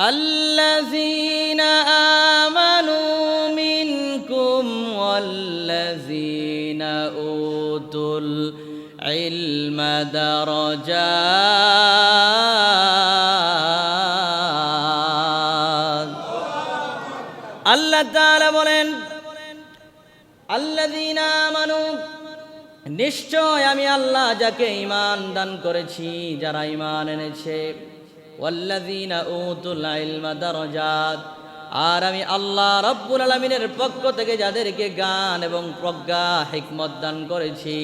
الذين آمنوا منكم والذين أوتوا العلم درجات আল্লাহ তাআলা বলেন আল্লাযীনা আমানু নিশ্চয় আমি আল্লাহ যাকে ঈমান দান করেছি যারা ঈমান এনেছে ওয়াল্লাযীনা উতুল ইলমা দারাজাত। আর আমি আল্লাহ রব্বুল আলামিনের পক্ষ থেকে যাদেরকে গান এবং প্রজ্ঞা, হিকমত দান করেছি,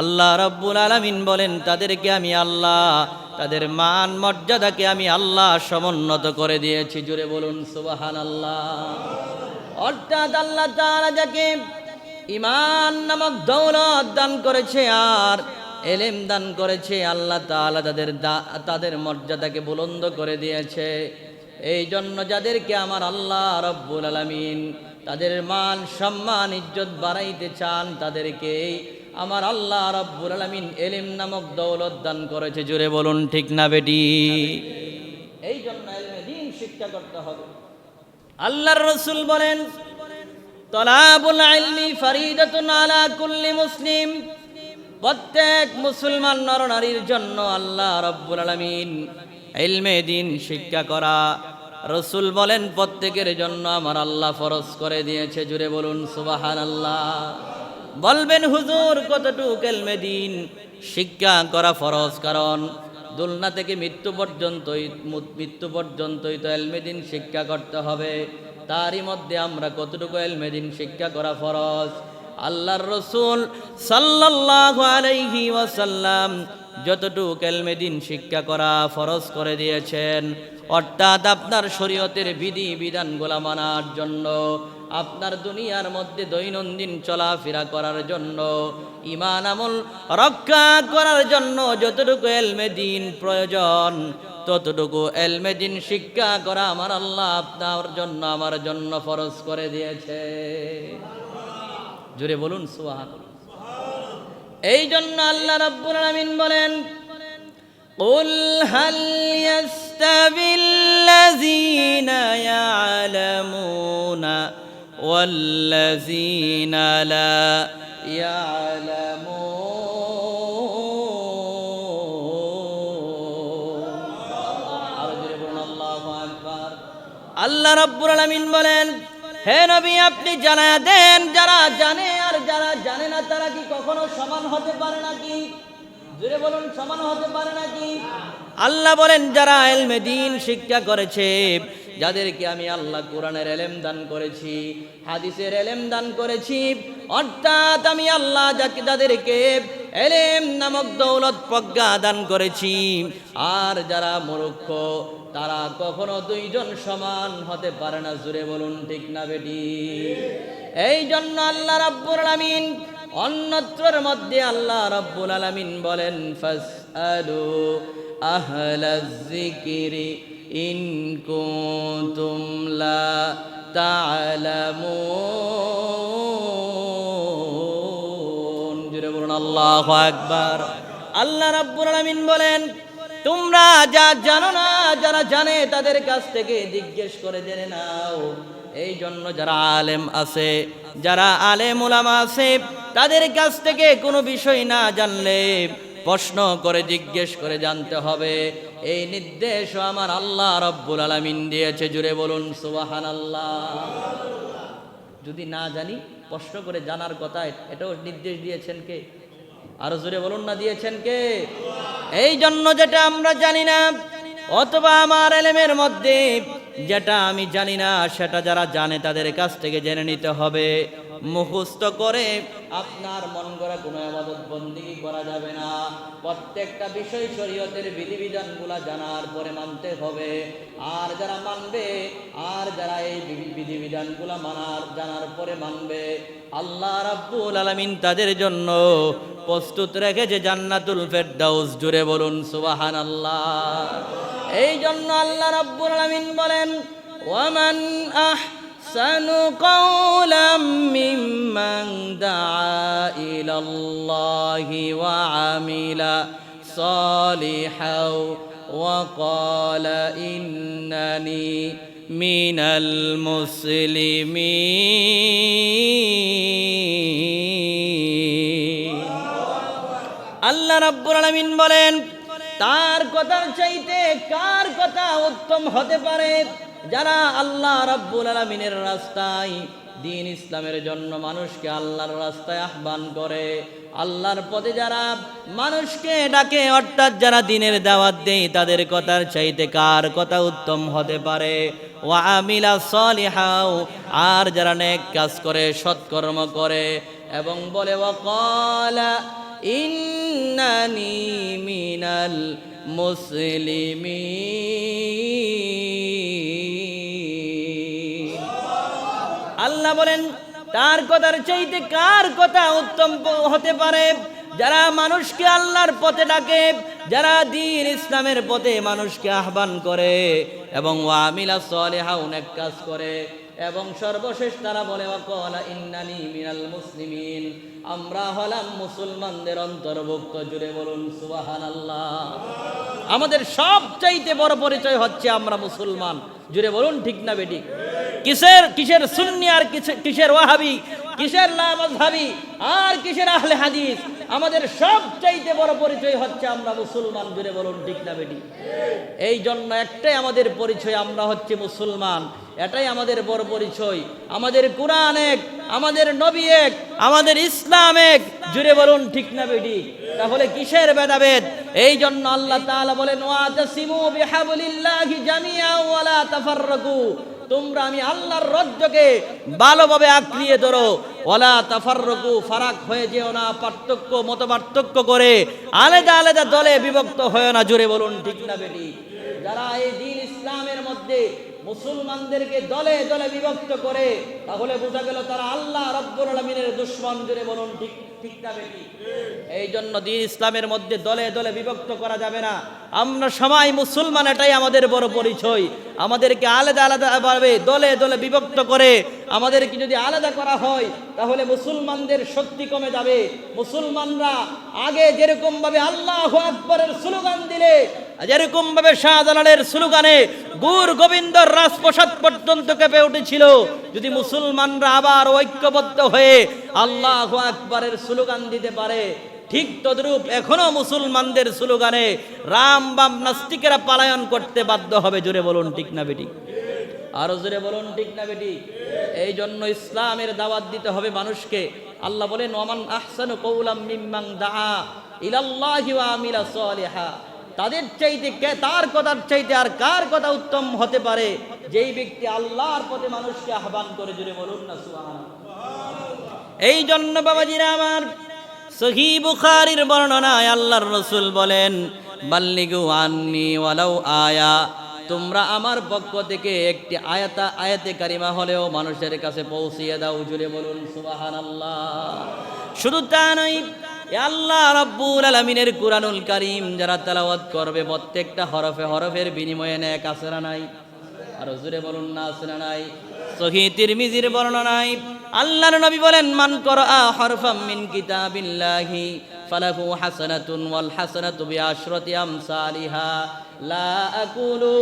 আল্লাহ রব্বুল আলামিন বলেন, তাদেরকে আমি আল্লাহ, তাদের মান মর্যাদাকে আমি আল্লাহ সমুন্নত করে দিয়েছি। জুড়ে বলুন সুবাহান আল্লাহ অর্থাৎ আল্লাহ তাআলা যাকে ইমান নামক দৌলত দান করেছে, আর এলেম দান করেছে, আল্লাহ তাআলা তাদের তাদের মর্যাদাকে বুলন্দ করে দিয়েছে। এই জন্য যাদেরকে আমার আল্লাহ রব্বুল আলামিন তাদের মান, সম্মান, ইজ্জত বাড়াইতে চান তাদেরকে আমার আল্লাহ রব্বুল আলামিন এলিম নামক দৌলত দান করেছে। জুড়ে বলুন, ঠিক না বেটি? এই জন্য দিন শিক্ষা করতে হবে। আল্লাহর রসুল বলেন, তলাবুল ইলমি ফরিদাতুন আলা কুল্লি মুসলিম। প্রত্যেক মুসলমান নরনারীর জন্য আল্লাহ রব্বুল আলামিন ইলমে দিন শিক্ষা করা। রসুল বলেন, প্রত্যেকের জন্য আমার আল্লাহ ফরজ করে দিয়েছে। জুড়ে বলুন সুবাহান আল্লাহ বলবেন, হুজুর, কতটুক এলমে দিন? শিক্ষা করা ফরজ, কারণ দুলনা থেকে মৃত্যু পর্যন্তই মৃত্যু পর্যন্তই তো এলমেদিন শিক্ষা করতে হবে। তারই মধ্যে আমরা কতটুকু এলমেদিন শিক্ষা করা ফরজ? আল্লাহর রসুল সাল্লাল্লাহু আলাইহি ওয়াসাল্লাম যতটুকু এলমেদিন শিক্ষা করা ফরজ করে দিয়েছেন, অর্থাৎ আপনার শরীয়তের বিধি বিধান বিধানগুলা মানার জন্য, আপনার দুনিয়ার মধ্যে দৈনন্দিন চলাফেরা করার জন্য ইমান আমল রক্ষা করার জন্য যতটুকু এলমে দিন প্রয়োজন, ততটুকু এলমে দিন শিক্ষা করা আমার আল্লাহ আপনার জন্য, আমার জন্য ফরজ করে দিয়েছে। জোরে বলুন সুহান এই জন্য আল্লাহ রাব্বুল আলামিন বলেন قل هل يستوي الذين يعلمون والذين لا يعلمون আরো জোরে বলুন আল্লাহু আকবার আল্লাহ রাব্বুল আলামিন বলেন হে নবী আপনি জানায়া দেন যারা জানে আর যারা জানে না তারা কি কখনো সমান হতে পারে নাকি? জোরে বলুন, সমান হতে পারে নাকি? আল্লাহ বলেন, যারা এলমে দিন শিক্ষা করেছে, যাদেরকে আমি আল্লাহ কোরআনের এলেম দান করেছি, হাদিসের এলেম দান করেছি, অর্থাৎ আমি আল্লাহ যাকে, যাদেরকে এলেম নামক দৌলত প্রজ্ঞা দান করেছি, আর যারা মূর্খ তারা কখনো দুইজন সমান হতে পারে না। জুড়ে বলুন, ঠিক না বেটি? এই জন্য আল্লাহ রাব্বুল আলামিন অন্যত্রর মধ্যে আল্লাহ রাব্বুল আলামিন বলেন, ফাসআলু আহলাজ যিকরি ইন কুনতুম লা তা'লামুন জুড়ে বলুন, আল্লাহু আকবার। আল্লাহ রাব্বুল আলামিন বলেন তোমরা যা জানো না, যারা জানে, তাদের কাছ থেকে জিজ্ঞেস করে জেনে নাও। এই জন্য যারা আলেম আছে, যারা আলেম ওলামা আছে, তাদের কাছ থেকে কোনো বিষয় না জানলে প্রশ্ন করে জিজ্ঞেস করে জানতে হবে। এই নির্দেশ আমার আল্লাহ রব্বুল আলামিন দিয়েছে, জুড়ে বলুন সুবাহান আল্লাহ যদি না জানি, প্রশ্ন করে জানার কথা এটাও নির্দেশ দিয়েছেন কে? আরও জুড়ে বলুন না, দিয়েছেন কে? এই জন্য যেটা আমরা জানি না, অথবা আমার এলেমের মধ্যে যেটা আমি জানি না, সেটা যারা জানে তাদের কাছ থেকে জেনে নিতে হবে। মুখস্থ করে আপনার মন করা কোনো আবাদত বন্দি করা যাবে না। প্রত্যেকটা বিষয় শরীয়তের বিধিবিধানগুলা জানার পরে মানতে হবে। আর যারা মানবে, আর যারা এই বিধি- বিধিবিধানগুলা মানার জানার পরে মানবে, আল্লাহ রাব্বুল আলামিন তাদের জন্য প্রস্তুত রেখেছে জান্নাতুল ফেরদাউস। জুড়ে বলুন, সুবহানাল্লাহ। এই জন্য আল্লাহ রাব্বুল আলামিন বলেন ওয়ামান আহসানু قولا ممن دعا إلى الله وعمل صالحا وقال إنني من المسلمين আল্লাহ রাব্বুল আলামিন বলেন তার কথার চাইতে কার কথা উত্তম হতে পারে? যারা আল্লাহ রাব্বুল আলামিনের রাস্তায় দিন ইসলামের জন্য মানুষকে আল্লাহর রাস্তায় আহ্বান করে, আল্লাহর পথে যারা মানুষকে ডাকে, অর্থাৎ যারা দিনের দাওয়াত দেয়, তাদের কথার চাইতে কার কথা উত্তম হতে পারে? ওয়া আমিলা সলিহাও, আর যারা নেক কাজ করে, সৎকর্ম করে, এবং বলে ওয়াকালা ইন্নানি মুসলিমিন। আল্লাহ বলেন, তার কথার চাইতে কার কথা উত্তম হতে পারে? যারা মানুষকে আল্লাহর পথে ডাকে, যারা দিন ইসলামের পথে মানুষকে আহ্বান করে এবং ওয়ামিলা সলেহা অনেক কাজ করে। এবং সর্বশেষ তারা বলে ইন্নানি মিনাল মুসলিমিন। আমরা হলাম মুসলমানদের অন্তর্ভুক্ত, জুড়ে বলুন, সুবহানাল্লাহ। আমাদের সবচাইতে বড় পরিচয় হচ্ছে আমরা মুসলমান। জুড়ে বলুন, ঠিক না বেটি কিসের কিসের সুন্নি আর কিসের- কিসের ওয়াহাবি? কিসের লামাজহাবি আর কিসের আহলে হাদিস? আমাদের সবচাইতে বড় পরিচয় হচ্ছে আমরা মুসলমান জুড়ে বলুন ঠিক না বেটি? এই জন্য একটাই আমাদের পরিচয়, আমরা হচ্ছে মুসলমান। এটাই আমাদের বড় পরিচয়। আমাদের কোরআন এক, আমাদের নবী এক, আমাদের ইসলাম এক। জুড়ে বলুন ঠিক না বেটি? তাহলে কিসের ভেদাভেদ? এই জন্য আল্লাহ তাআলা বলেন তোমরা আমি আল্লাহর রজ্জকে ভালোভাবে আঁকড়িয়ে ধরো। ওলা তাফারকু ফারাক হয়ে যেও না, পার্থক্য মত পার্থক্য করে আলাদা আলাদা দলে বিভক্ত হয়ে না জুড়ে বলুন ঠিক না বেটি? যারা এই দিন ইসলামের মধ্যে মুসলমানদেরকে দলে দলে বিভক্ত করে, তাহলে বোঝা গেল তারা আল্লাহ রব্বুল আলমিনের দুশ্মন জুড়ে বলুন, ঠিক ঠিক এই জন্য দিন ইসলামের মধ্যে দলে দলে বিভক্ত করা যাবে না। আমরা সবাই মুসলমান, এটাই আমাদের বড় পরিচয়। আমাদেরকে আলাদা আলাদা ভাবে দলে দলে বিভক্ত করে আমাদেরকে যদি আলাদা করা হয়, তাহলে মুসলমানদের শক্তি কমে যাবে। মুসলমানরা আগে যেরকম ভাবে আল্লাহ আকবরের স্লোগান দিলে যেরকম ভাবে শাহজালালের স্লোগানে গুর গোবিন্দর রাজপ্রসাদ পর্যন্ত কেঁপে উঠেছিল। যদি মুসলমানরা আবার ঐক্যবদ্ধ হয়ে আল্লাহ আকবরের স্লোগান দিতে পারে, ঠিক তদ্রূপ এখনও মুসলমানদের স্লোগানে রাম বাম নাস্তিকেরা পালায়ন করতে বাধ্য হবে। জোরে বলুন, ঠিক না বেটি আরও জোরে বলুন, ঠিক না বেটি এই জন্য ইসলামের দাওয়াত দিতে হবে মানুষকে। আল্লাহ বলেন, ওমান আহসানু কৌলাম মিম্মাং দা ইলাল্লাহি ওয়া আমিলা সালিহা। তাদের চাইতে তার কথার চাইতে আর কার কথা উত্তম হতে পারে? যেই ব্যক্তি আল্লাহর পথে মানুষকে আহ্বান করে জুড়ে বলুন না, সুবহানাল্লাহ। এই জন্য বাবাজিরা আমার সহি বুখারির বর্ণনায় আল্লাহর রসুল বলেন, বাল্লিগু আন্নি ওয়ালাউ আয়া। তোমরা আমার পক্ষ থেকে একটি আয়াতা, আয়াতে কারিমা হলেও মানুষের কাছে পৌঁছিয়ে দাও জুড়ে বলুন সুবাহান আল্লাহ শুধু তা নয় আল্লাহ রাব্বুল আলামিনের কুরআনুল কারীম যারা তেলাওয়াত করবে, প্রত্যেকটা হরফে হরফের বিনিময়ে নেক আছে না নাই? আর জুড়ে বলুন, না আছে না নাই? সহি তিরমিজির বর্ণনায় আল্লাহর নবী বলেন, মান করা হরফাম মিন কিতাবিল্লাহি ফালাহু হাসানাতুন ওয়াল হাসানাতু বিআশরাতি আমসালিহা। লা আকুলু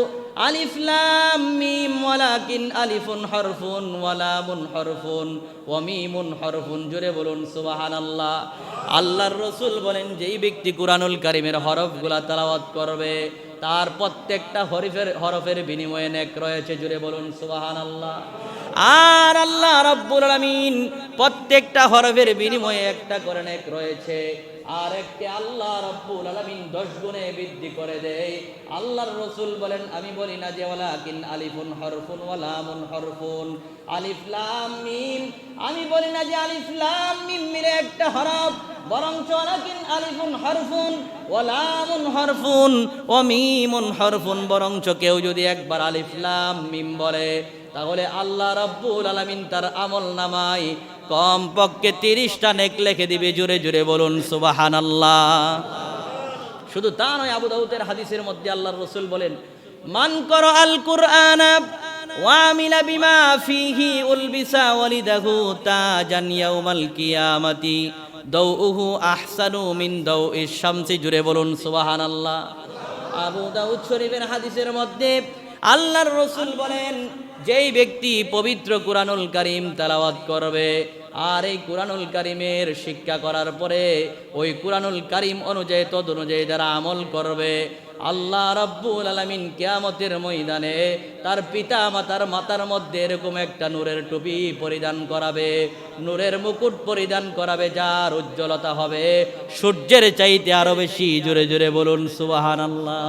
আলিফ লাম মিম ওয়ালাকিন আলিফুন হরফুন ওয়া লামুন হরফুন ওয়া মিমুন হরফুন। জোরে বলুন, সুবহানাল্লাহ। আল্লাহর রাসূল বলেন, যেই ব্যক্তি কুরআনুল কারীমের হরফগুলা তেলাওয়াত করবে, তার প্রত্যেকটা হরিফের, হরফের বিনিময়ে নেক রয়েছে। জুড়ে বলুন সুবাহান আল্লাহ আর আল্লাহ রব্বুল আলামিন প্রত্যেকটা হরফের বিনিময়ে একটা করে নেক রয়েছে। আর একটি আল্লাহ রব্বুল আলামিন দশ গুণে বৃদ্ধি করে দেয়। আল্লাহর রসুল বলেন, আমি বলি না যে, ওয়ালাকিন আলিফুন হরফুন ওয়ালামুন হরফুন। আলিফ, লাম, মিম। আমি বলি না যে, আলিফ, লাম, মিম মিলে একটা হরফ। বরঞ্চ, ওয়ালাকিন আলিফুন হরফুন ওয়ালামুন হরফুন ও মিমুন হরফুন। বরঞ্চ কেউ যদি একবার আলিফ, লাম, মিম বলে, তাহলে আল্লাহ রাব্বুল আলামিন তার আমল নামাই কম পক্ষে তিরিশটা নেক লিখে দিবে জুড়ে জুড়ে বলুন সুবাহান আল্লাহ শুধু তা নয়, আবু দাউদের হাদিসের মধ্যে আল্লাহর রসুল বলেন, মান কর আল কুরআন ওয়ামিলা বিমা ফিহি উলবিসা ওয়ালিদাহু তাজান ইয়াউমাল কিয়ামাতি দাউহু আহসানু মিন দাউইশ শামসি। জুড়ে বলুন, সুবহানাল্লাহ। আবু দাউদ শরীফের হাদিসের মধ্যে আল্লাহর রসুল বলেন, যেই ব্যক্তি পবিত্র কুরআনুল করিম তেলাওয়াত করবে আর এই কুরআনুল করিমের শিক্ষা করার পরে ওই কুরআনুল করিম অনুযায়ী, তদ অনুযায়ী যারা আমল করবে, আল্লাহ রব্বুল আলামিন কেয়ামতের ময়দানে তার পিতা মাতার মাতার মধ্যে এরকম একটা নূরের টুপি পরিধান করাবে, নূরের মুকুট পরিধান করাবে, যার উজ্জ্বলতা হবে সূর্যের চাইতে আরও বেশি। জোরে জোরে বলুন, সুবহানাল্লাহ।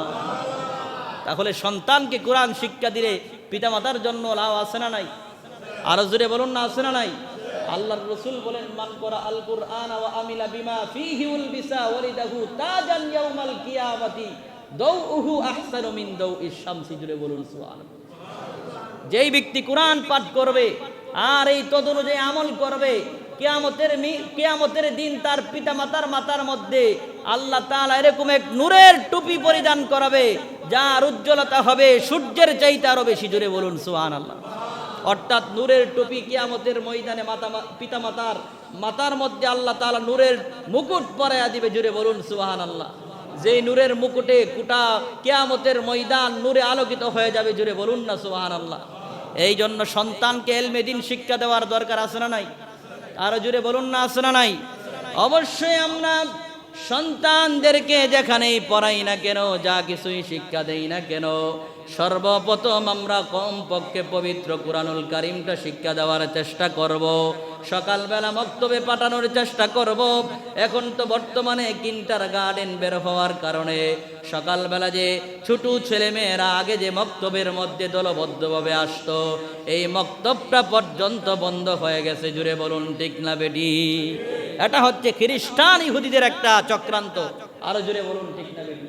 তাহলে সন্তানকে কোরআন শিক্ষা দিলে পিতামাতার জন্য লাভ আছে না নাই? আরও জোরে বলুন না, আছে না নাই? আল্লাহর রসুল বলেন, মান করা আল কুরআন ওয়া আমিলা বিমা ফীহি উলবিসা ওয়ালিদাহু তাজান ইয়াউমাল কিয়ামাতি, দাউহু আহসানু মিন দাউইশ শামসি। জুড়ে বলুন, সুবহানাল্লাহ। যেই ব্যক্তি কোরআন পাঠ করবে, আর এই তদ অনুযায়ী আমল করবে কেয়ামতের কেয়ামতের দিন তার পিতা মাতার মাতার মধ্যে আল্লাহ তাআলা এরকম এক নূরের টুপি পরিধান করাবে, যার উজ্জ্বলতা হবে সূর্যের চাইতে আরও বেশি। জোরে বলুন সুহান আল্লাহ অর্থাৎ নূরের টুপি কিয়ামতের ময়দানে মাতা পিতা মাতার মাতার মধ্যে আল্লাহ তাআলা নূরের মুকুট পরাইয়া দিবে। জুড়ে বলুন সুহান আল্লাহ যেই নূরের মুকুটে কুটা কেয়ামতের ময়দান নূরে আলোকিত হয়ে যাবে জুড়ে বলুন না সুহান আল্লাহ এই জন্য সন্তানকে এলমেদিন শিক্ষা দেওয়ার দরকার আছে না নাই? আরও জুড়ে বলুন না আছে না নাই? অবশ্যই আমরা সন্তানদেরকে যেখানেই পড়াই না কেন, যা কিছুই শিক্ষা দেই না কেন, সর্বপ্রথম আমরা কমপক্ষে পবিত্র কোরআনুল কারিমটা শিক্ষা দেওয়ার চেষ্টা করব। সকালবেলা মক্তবে পাঠানোর চেষ্টা করব। এখন তো বর্তমানে কিন্টার গার্ডেন বের হওয়ার কারণে সকালবেলা যে ছোট ছেলেমেয়েরা আগে যে মক্তবের মধ্যে দলবদ্ধভাবে আসতো, এই মক্তবটা পর্যন্ত বন্ধ হয়ে গেছে। জুড়ে বলুন, ঠিক না বেডি এটা হচ্ছে খ্রিস্টান ইহুদিদের একটা চক্রান্ত। আরও জুড়ে বলুন, ঠিক না বেডি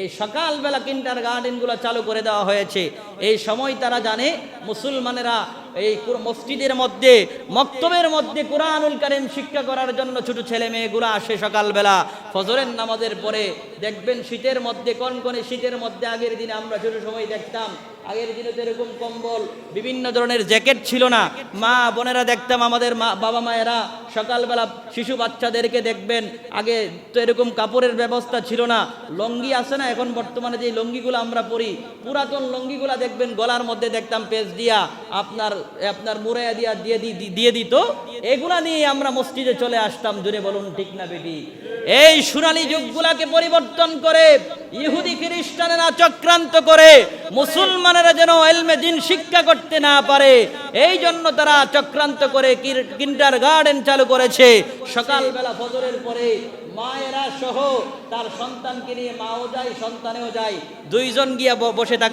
এই সকালবেলা কিন্টার গার্ডেনগুলো চালু করে দেওয়া হয়েছে। এই সময় তারা জানে, মুসলমানেরা এই মসজিদের মধ্যে, মক্তবের মধ্যে কোরআনুল কারিম শিক্ষা করার জন্য ছোট ছেলে মেয়েগুলো আসে সকালবেলা। ফজরের নামাজের পরে দেখবেন শীতের মধ্যে, কনকনে শীতের মধ্যে, আগের দিনে আমরা ছোট সময় দেখতাম, আগের দিনে তো এরকম কম্বল, বিভিন্ন ধরনের জ্যাকেট ছিল না। মা বোনেরা দেখতাম, আমাদের মা, বাবা মায়েরা সকালবেলা শিশু বাচ্চাদেরকে দেখবেন, আগে তো এরকম কাপড়ের ব্যবস্থা ছিল না। লঙ্গি আছে না, এখন বর্তমানে যে লঙ্গিগুলো আমরা পরি, পুরাতন লঙ্গিগুলা দেখবেন, গলার মধ্যে দেখতাম পেজ দিয়া, আপনার আপনার মুরাইয়া দিয়া দিয়ে দিয়ে দিত। এগুলা নিয়ে আমরা মসজিদে চলে আসতাম জুড়ে বলুন, ঠিক না বেটি? এই সোনালী যুগগুলাকে পরিবর্তন করে, ইহুদি খ্রিস্টানেরা চক্রান্ত করে, মুসলমানেরা যেন এলমে দিন শিক্ষা করতে না পারে, এই জন্য তারা চক্রান্ত করে কিন্টার গার্ডেন চালু করেছে। সকালবেলা ফজরের পরে মায়েরা সহ তার সন্তানকে নিয়ে মাও যায়, সন্তানেও যায়, দুইজন গিয়া বসে থাক